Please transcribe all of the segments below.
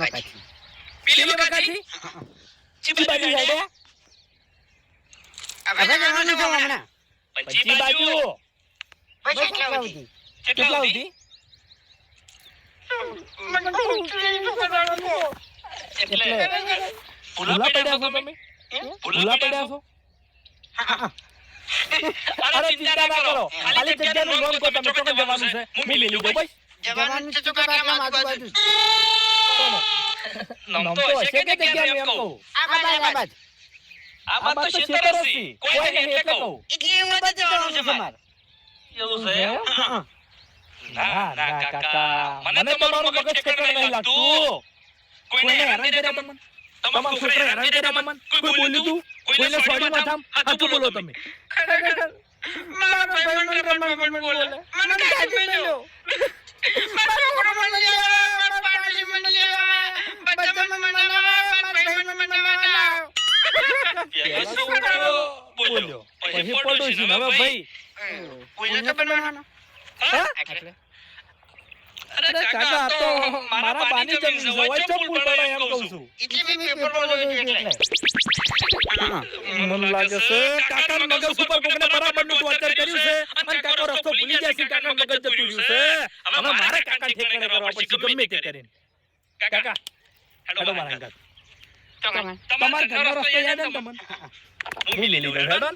વખતથી. પેલી વખતથી ચી બાજુ? જાય હવે જવાનું છે હમણાં. પછી બાજુ. બસ એટલા સુધી. કેટલા સુધી? એટલે ભૂલા પડ્યા છો તમે? ભૂલા પડ્યા છો? અરે ચિંતા ના કરો. ખાલી જગ્યાનું નામ કહો તમે ચોક્કસ જવાનું છે. જવાનું તો કાકામાં આજુબાજુ. નામ તો હશે કે જગ્યાનું એમ કહું? આ બાજુ, આ બાજુ. આ વાત તો ખેતર કોઈ નહીં એટલે કહું. એટલે એવું બધું જવાનું છે મારે. એમ? ના ના કાકા. મને તમારું મગજ ઠેકાણે નહીં લાગતું. કોઈને હેરાન કર્યા તમને તમારા છોકરા હેરાન કર્યા તમને કોઈ બોલ્યું તું? કોઈને સોરી માં થામ હાચું બોલો તમે? મને રમણ ભમણ મને કાઢી મેલ્યો. બોલ્યો પછી પડોશી હવે ભાઈ કોઈને તો બનાવવાનો. અરે કાકા આ તો મારા બાની જમીન છે હોય પડે એમ કહું છું એટલે મેં પેપરમાં જોયું એટલે. મને લાગે છે કાકા મગજ ઉપર કોકને બરાબરનું ટોર્ચર કર્યું છે અને કાકો રસ્તો ભૂલી જાય છે કાકા મગજ જતું રહ્યું છે હવે મારે કાકા ઠેકાણે કરવા પડશે ગમે તે કરીને કાકા હેડો મારા અંગત તમારા ઘરનો રસ્તો યાદ ને તમને? હું લઈ લીધો હેડો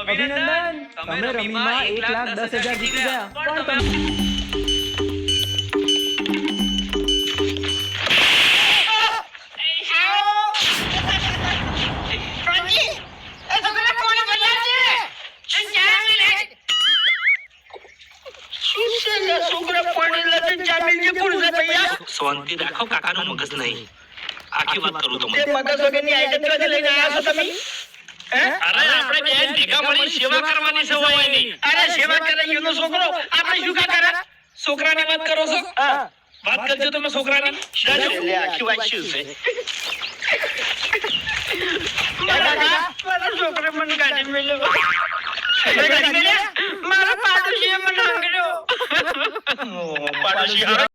અભિનંદન. તમે રમીમાં એક લાખ દસ હજાર જીતી ગયા. પણ તમે શાંતિ રાખો કાકાનો મગજ નહીં. આખી વાત કરું તમને. અરે આપણે બેન ભેગા મળી સેવા કરવાની છે હોય એની. અરે સેવા કરે એનો છોકરો. આપણે શું કા કરે છોકરાની વાત કરો છો? વાત કરજો તમે છોકરાની. આખી વાત શું છે? મારા પાડોશીએ મને આંગળ્યો. પાડોશી Hashihara